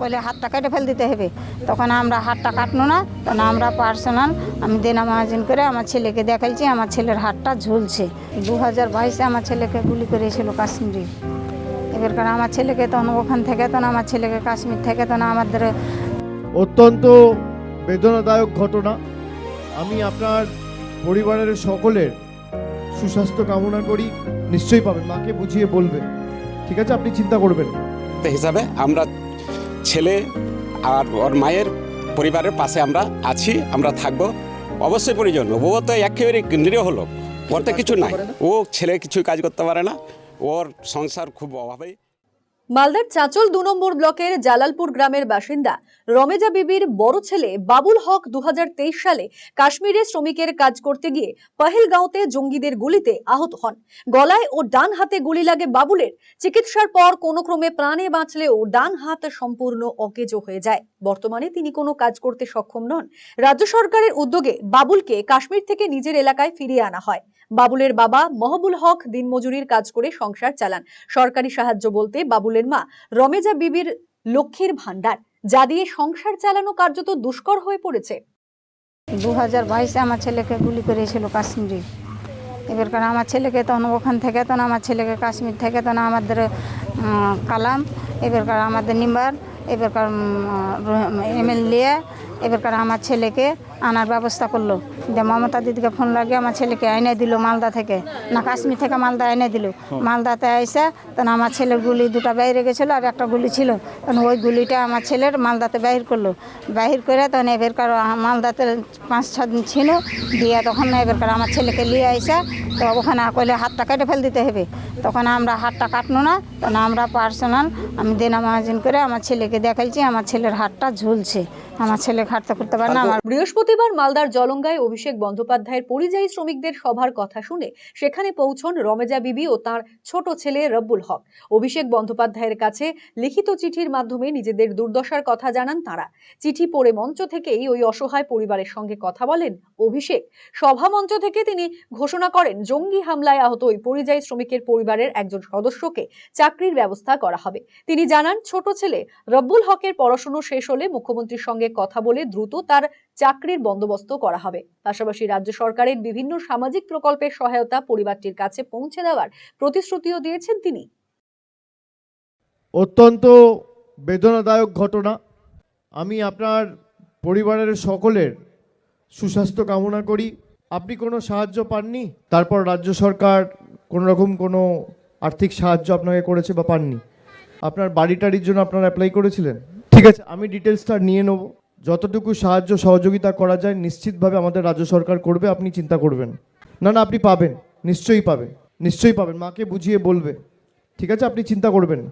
কইলে হাতটা কেটে ফেল দিতে হবে। তখন আমরা হাতটা কাটলো না তখন আমরা পার্সোনাল আমি দেনা মাহাজিন করে আমার ছেলেকে দেখাইছি আমার ছেলের হাতটা ঝুলছে। দু হাজার বাইশে আমার ছেলেকে গুলি করেছিল কাশ্মীরি। এবারকার আমার ছেলেকে তখন ওখান থেকে তখন আমার ছেলেকে কাশ্মীর থেকে তখন আমাদের অত্যন্ত বেদনাদায়ক ঘটনা। আমি আপনার পরিবারের সকলের সুস্বাস্থ্য কামনা করি নিশ্চয়ই পাবেন। মাকে বুঝিয়ে বলবেন। ঠিক আছে আপনি চিন্তা করবেন। হিসাবে আমরা ছেলে আর ওর মায়ের পরিবারের পাশে আমরা আছি আমরা থাকব। অবশ্যই প্রয়োজন ও তো একেবারে নিরীহ লোক ওর তো কিছু নাই। ও ছেলে কিছু কাজ করতে পারে না ওর সংসার খুব অভাবে। মালদার চাঁচল দু নম্বর ব্লকের জালালপুর গ্রামের বাসিন্দা রমেজা বিবির বড় ছেলে বাবুল হক দু সালে কাশ্মীরে শ্রমিকের কাজ করতে গিয়ে পাহেলগাঁওতে জঙ্গিদের গুলিতে আহত হন। গলায় ও ডান হাতে গুলি লাগে বাবুলের। চিকিৎসার পর কোনো ক্রমে প্রাণে বাঁচলেও ডান হাত সম্পূর্ণ অকেজো হয়ে যায়। বর্তমানে তিনি কোনো কাজ করতে সক্ষম নন। রাজ্য সরকারের উদ্যোগে বাবুলকে কাশ্মীর থেকে নিজের এলাকায় ফিরিয়ে আনা হয়। বাবুলের বাবা মহবুল হক দিনমজুরির কাজ করে সংসার চালান। সরকারি সাহায্য বলতে বাবুলের মা রমেজা বিবির লক্ষ্মীর ভান্ডার যা দিয়ে সংসার চালানো কার্যত দুষ্কর হয়ে পড়েছে। দু হাজার বাইশে আমার ছেলেকে গুলি করেছিল কাশ্মীরি। এবারকার আমার ছেলেকে তখন ওখান থেকে, তখন আমার ছেলেকে কাশ্মীর থেকে, তখন আমাদের কালাম এবারকার আমাদের নিম্বার এবারকার এমএলএ এবারকার আমার ছেলেকে আনার ব্যবস্থা করল। যে মমতা দিদিকে ফোন লাগে আমার ছেলেকে এনে দিল মালদা থেকে। না কাশ্মীর থেকে মালদা এনে দিল। মালদাতে এসে তখন আমার ছেলের গুলি দুটো বাইরে গেছিল আর একটা গুলি ছিল। তখন ওই গুলিটা আমার ছেলের মালদাতে বাহির করল। বাহির করে তখন এবারকার মালদাতে পাঁচ ছ দিন ছিল। দিয়ে তখন এবারকার আমার ছেলেকে নিয়ে আইসা তো ওখানে কইলে হাতটা কেটে ফেল দিতে হবে। তখন আমরা হাতটা কাটলো না তখন আমরা পার্সোনাল আমি দেনা মাহাজিন করে আমার ছেলেকে দেখাইছি আমার ছেলের হাতটা ঝুলছে। আমার ছেলে হাঁটতে করতে পারে না আমার বৃহস্পতিবার মালদার জলঙ্গায় অভিষেক বন্দ্যোপাধ্যায়ের পরিযায়ী শ্রমিকদের সভার কথা শুনে সেখানে পৌঁছন রমেজা বিবি ও তার ছোট ছেলে রব্বুল হক। অভিষেক বন্দ্যোপাধ্যায়ের কাছে লিখিত চিঠির মাধ্যমে নিজেদের দুর্দশার কথা জানান তারা। চিঠি পড়ে মঞ্চ থেকেই ওই অসহায় পরিবারের সঙ্গে কথা বলেন অভিষেক। সভা মঞ্চ থেকে তিনি ঘোষণা করেন, জঙ্গি হামলায় আহত ওই পরিযায়ী শ্রমিকের পরিবারের একজন সদস্যকে চাকরির ব্যবস্থা করা হবে। তিনি জানান, ছোট ছেলে রব্বুল হকের পড়াশুনো শেষ হলে মুখ্যমন্ত্রীর সঙ্গে কথা বলে দ্রুত তার চাকরির বন্দোবস্ত করা হবে। পাশাপাশি রাজ্য সরকারের বিভিন্ন সামাজিক প্রকল্পের সহায়তা পরিবারটির কাছে পৌঁছে দেওয়ার প্রতিশ্রুতিও দিয়েছেন তিনি। অত্যন্ত বেদনাদায়ক ঘটনা। আমি আপনার পরিবারের সকলের সুস্বাস্থ্য কামনা করি। আপনি কোনো সাহায্য পাননি? তারপর রাজ্য সরকার কোনো রকম কোনো আর্থিক সাহায্য আপনাকে করেছে বা পাননি? আপনার বাড়ি টাড়ির জন্য আপনারা অ্যাপ্লাই করেছিলেন? ঠিক আছে, আমি ডিটেলসটা নিয়ে নেব। যতটুকু সাহায্য, সহযোগিতা করা যায়, নিশ্চিতভাবে আমাদের রাজ্য সরকার করবে, আপনি চিন্তা করবেন। না না, আপনি পাবেন, নিশ্চয়ই পাবেন নিশ্চয়ই পাবেন, মাকে বুঝিয়ে বলবে। ঠিক আছে, আপনি চিন্তা করবেন।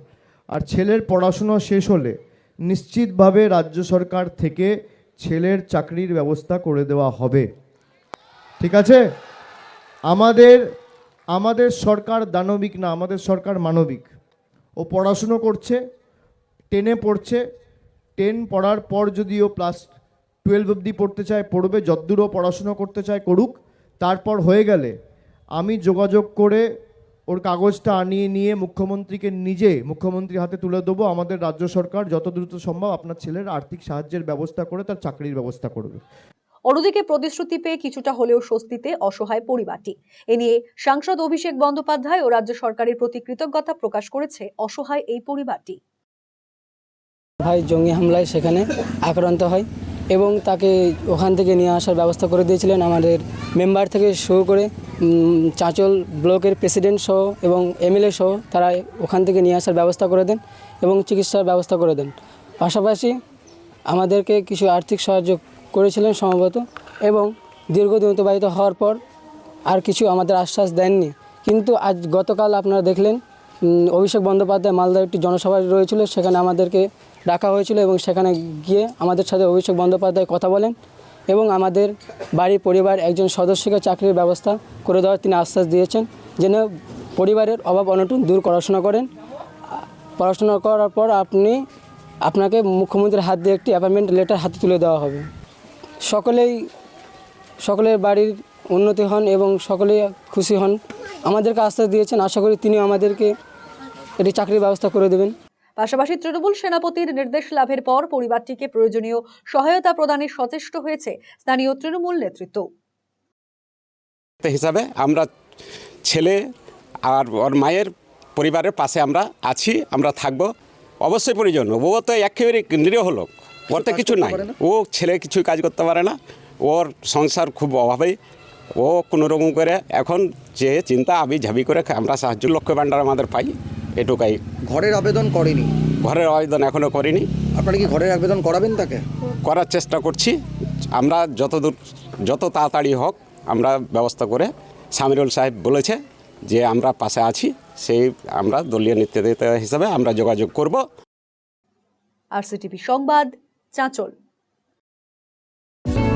আর ছেলের পড়াশোনা শেষ হলে নিশ্চিতভাবে রাজ্য সরকার থেকে ছেলের চাকরির ব্যবস্থা করে দেওয়া হবে। ঠিক আছে? আমাদের আমাদের সরকার দানবিক না, আমাদের সরকার মানবিক। ও পড়াশুনো করছে, টেনে পড়ছে টেন পড়ার পর যদিও প্লাস টুয়েলভ অবধি পড়তে চায়, পড়বে, যদ্দূরও পড়াশুনো করতে চায়, করুক, তারপর হয়ে গেলে আমি যোগাযোগ করে ওর কাগজটা আনিয়ে নিয়ে মুখ্যমন্ত্রীকে নিজে মুখ্যমন্ত্রী হাতে তুলে দেবো, আমাদের রাজ্য সরকার যত দ্রুত সম্ভব আপনার ছেলের আর্থিক সাহায্যের ব্যবস্থা করে, তার চাকরির ব্যবস্থা করবে। অন্যদিকে প্রতিশ্রুতি পেয়ে কিছুটা হলেও স্বস্তিতে অসহায় পরিবারটি। এ নিয়ে সাংসদ অভিষেক বন্দ্যোপাধ্যায় ও রাজ্য সরকারের প্রতি কৃতজ্ঞতা প্রকাশ করেছে অসহায় এই পরিবারটি। ভাই জঙ্গি হামলায় সেখানে আক্রান্ত হয় এবং তাকে ওখান থেকে নিয়ে আসার ব্যবস্থা করে দিয়েছিলেন আমাদের মেম্বার থেকে শুরু করে চাঁচল ব্লকের প্রেসিডেন্ট সহ এবং এমএলএ সহ তারা ওখান থেকে নিয়ে আসার ব্যবস্থা করে দেন এবং চিকিৎসার ব্যবস্থা করে দেন। পাশাপাশি আমাদেরকে কিছু আর্থিক সাহায্য করেছিলেন সম্ভবত এবং দীর্ঘদিন অতিবাহিত হওয়ার পর আর কিছু আমাদের আশ্বাস দেননি। কিন্তু আজ গতকাল আপনারা দেখলেন অভিষেক বন্দ্যোপাধ্যায় মালদার একটি জনসভায় রয়েছিল, সেখানে আমাদেরকে ডাকা হয়েছিল এবং সেখানে গিয়ে আমাদের সাথে অভিষেক বন্দ্যোপাধ্যায় কথা বলেন এবং আমাদের বাড়ির পরিবার একজন সদস্যকে চাকরির ব্যবস্থা করে দেওয়ার তিনি আশ্বাস দিয়েছেন যেন পরিবারের অভাব অনটন দূর পড়াশোনা করেন। পড়াশোনা করার পর আপনি, আপনাকে মুখ্যমন্ত্রীর হাত দিয়ে একটি অ্যাপয়েন্টমেন্ট লেটার হাতে তুলে দেওয়া হবে। সকলেই, সকলের বাড়ির উন্নতি হন এবং সকলেই খুশি হন। আমাদেরকে আশ্বাস দিয়েছেন, আশা করি তিনিও আমাদেরকে এটি চাকরির ব্যবস্থা করে দেবেন। পাশাপাশি তৃণমূল সেনাপতির নির্দেশ লাভের পর পরিবারটিকে প্রয়োজনীয় সহায়তা প্রদানে সচেষ্ট হয়েছে স্থানীয় তৃণমূল নেতৃত্ব। হিসাবে আমরা ছেলে আর ওর মায়ের পরিবারের পাশে আমরা আছি আমরা থাকব। অবশ্যই প্রয়োজন ও তো একেবারে নিরীহ লোক ওর তো কিছু নাই। ও ছেলে কিছুই কাজ করতে পারে না ওর সংসার খুব অভাবে ও কোনো রকম করে এখন যে চিন্তা আবি ঝাবি করে আমরা সাহায্য লক্ষ্য ভাণ্ডার আমাদের পাই। এটুকাই। ঘরের আবেদন করেনি? ঘরের আবেদন এখনও করিনি। আপনারা কি ঘরের আবেদন করাবেন তাকে? করার চেষ্টা করছি। আমরা যতদূর যত তাড়াতাড়ি হোক আমরা ব্যবস্থা করে সামিরুল সাহেব বলেছে যে আমরা পাশে আছি সেই আমরা দলীয় নেতৃত্ব হিসাবে আমরা যোগাযোগ করব। আরসিটিভি সংবাদ চাঁচল।